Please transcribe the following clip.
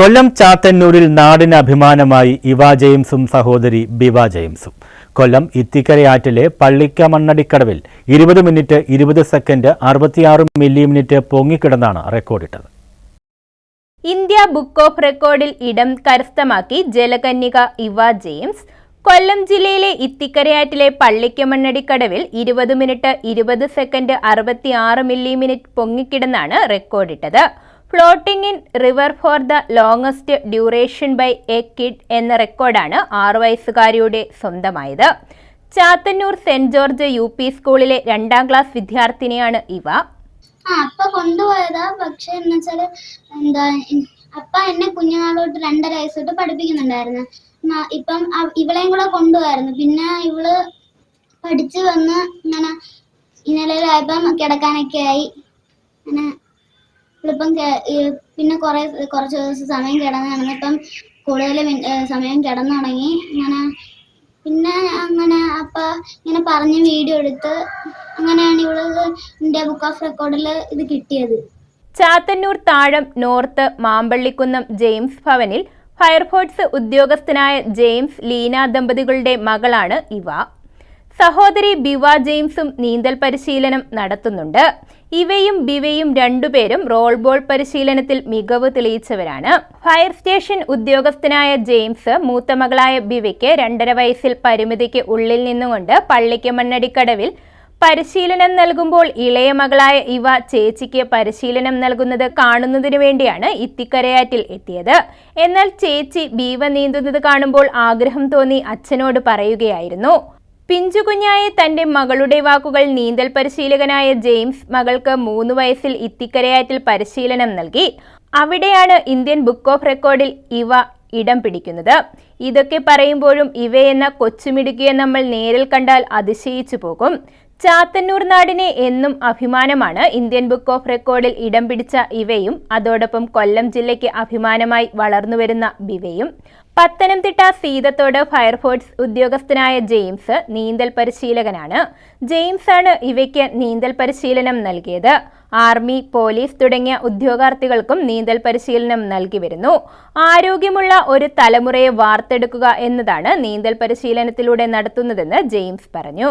കൊല്ലം ചാത്തന്നൂരിൽ നാടിന് അഭിമാനമായി ഇവ ജെയിംസും സഹോദരി ബിവ ജെയിംസും. കൊല്ലം ഇത്തിക്കരയാറ്റിലെ പള്ളിക്ക മണ്ണടിക്കടവിൽ ഇരുപത് മിനിറ്റ് ഇരുപത് സെക്കൻഡ് അറുപത്തിയാറ് മില്ലി മിനിറ്റ് പൊങ്ങിക്കിടന്നാണ് റെക്കോർഡിട്ടത്. ഇന്ത്യ ബുക്ക് ഓഫ് റെക്കോർഡിൽ ഇടം കരസ്ഥമാക്കി ജലകന്യക ഇവ ജെയിംസ്. കൊല്ലം ജില്ലയിലെ ഇത്തിക്കരയാറ്റിലെ പള്ളിക്കമണ്ണടിക്കടവിൽ ഇരുപത് മിനിറ്റ് ഇരുപത് സെക്കൻഡ് അറുപത്തിയാറ് മില്ലി മിനിറ്റ് പൊങ്ങിക്കിടന്നാണ് റെക്കോർഡിട്ടത്. Floating in river for the longest duration by a kid എന്ന റെക്കോർഡാണ് ആറു വയസ്സുകാരിയുടെ സ്വന്തമായത്. Chathannoor Saint George U P സ്കൂളിലെ രണ്ടാം ക്ലാസ് വിദ്യാർത്ഥിനിയാണ് ഇവ. ആ അപ്പ കൊണ്ടുപോയതാ. പക്ഷെ എന്ന് വെച്ചാൽ എന്താ അപ്പ എന്നെ കുഞ്ഞുനാളോട്ട് രണ്ടര വയസ്സ് തൊട്ട് പഠിപ്പിക്കുന്നുണ്ടായിരുന്നു. ഇപ്പം ഇവളെയും കൂടെ കൊണ്ടുപോയായിരുന്നു. പിന്നെ ഇവൾ പഠിച്ചു വന്ന് ഇങ്ങനെ ഇന്നലെയായപ്പം കിടക്കാനൊക്കെ ആയി. അങ്ങനെ ഈ പിന്നെ കുറെ കുറച്ച് ദിവസം സമയം കിടന്ന് കിടന്നിപ്പം കൂടുതൽ സമയം കിടന്നു തുടങ്ങി ഇങ്ങനെ പിന്നെ അങ്ങനെ അപ്പ ഇങ്ങനെ പറഞ്ഞ് വീഡിയോ എടുത്ത് അങ്ങനെയാണ് ഇവൾ ഇന്ത്യ ബുക്ക് ഓഫ് റെക്കോർഡിൽ ഇത് കിട്ടിയത്. ചാത്തന്നൂർ താഴം നോർത്ത് മാമ്പള്ളിക്കുന്നം ജെയിംസ് ഭവനിൽ ഫയർഫോഴ്സ് ഉദ്യോഗസ്ഥനായ ജെയിംസ് ലീന ദമ്പതികളുടെ മകളാണ് ഇവ. സഹോദരി ബിവ ജെയിംസും നീന്തൽ പരിശീലനം നടത്തുന്നുണ്ട്. ഇവയും ബിവയും രണ്ടുപേരും റോൾ ബോൾ പരിശീലനത്തിൽ മികവ് തെളിയിച്ചവരാണ്. ഫയർ സ്റ്റേഷൻ ഉദ്യോഗസ്ഥനായ ജെയിംസ് മൂത്ത മകളായ ബിവയ്ക്ക് രണ്ടര വയസ്സിൽ പരിമിതിക്ക് ഉള്ളിൽ നിന്നുകൊണ്ട് പള്ളിക്ക് മണ്ണടിക്കടവിൽ പരിശീലനം നൽകുമ്പോൾ ഇളയ മകളായ ഇവ ചേച്ചിക്ക് പരിശീലനം നൽകുന്നത് കാണുന്നതിനു വേണ്ടിയാണ് ഇത്തിക്കരയാറ്റിൽ എത്തിയത്. എന്നാൽ ചേച്ചി ബീവ നീന്തുന്നത് കാണുമ്പോൾ ആഗ്രഹം തോന്നി അച്ഛനോട് പറയുകയായിരുന്നു. പിഞ്ചുകുഞ്ഞായ തന്റെ മകളുടെ വാക്കുകൾ നീന്തൽ പരിശീലകനായ ജെയിംസ് മകൾക്ക് മൂന്ന് വയസ്സിൽ ഇത്തിക്കരയാറ്റിൽ പരിശീലനം നൽകി. അവിടെയാണ് ഇന്ത്യൻ ബുക്ക് ഓഫ് റെക്കോർഡിൽ ഇവ ഇടം പിടിക്കുന്നത്. ഇതൊക്കെ പറയുമ്പോഴും ഇവയെന്ന കൊച്ചുമിടുക്കിയെ നമ്മൾ നേരിൽ കണ്ടാൽ അതിശയിച്ചു പോകും. ചാത്തന്നൂർ നാടിനെ എന്നും അഭിമാനമാണ്. ഇന്ത്യൻ ബുക്ക് ഓഫ് റെക്കോർഡിൽ ഇടം പിടിച്ച ഇവയും അതോടൊപ്പം കൊല്ലം ജില്ലയ്ക്ക് അഭിമാനമായി വളർന്നുവരുന്ന ബിവയും. പത്തനംതിട്ട സീതത്തോട് ഫയർഫോഴ്സ് ഉദ്യോഗസ്ഥനായ ജെയിംസ് നീന്തൽ പരിശീലകനാണ്. ജെയിംസ് ആണ് ഇവയ്ക്ക് നീന്തൽ പരിശീലനം നൽകിയത്. ആർമി പോലീസ് തുടങ്ങിയ ഉദ്യോഗാർത്ഥികൾക്കും നീന്തൽ പരിശീലനം നൽകി വരുന്നു. ആരോഗ്യമുള്ള ഒരു തലമുറയെ വാർത്തെടുക്കുക എന്നതാണ് നീന്തൽ പരിശീലനത്തിലൂടെ നടത്തുന്നതെന്ന് ജെയിംസ് പറഞ്ഞു.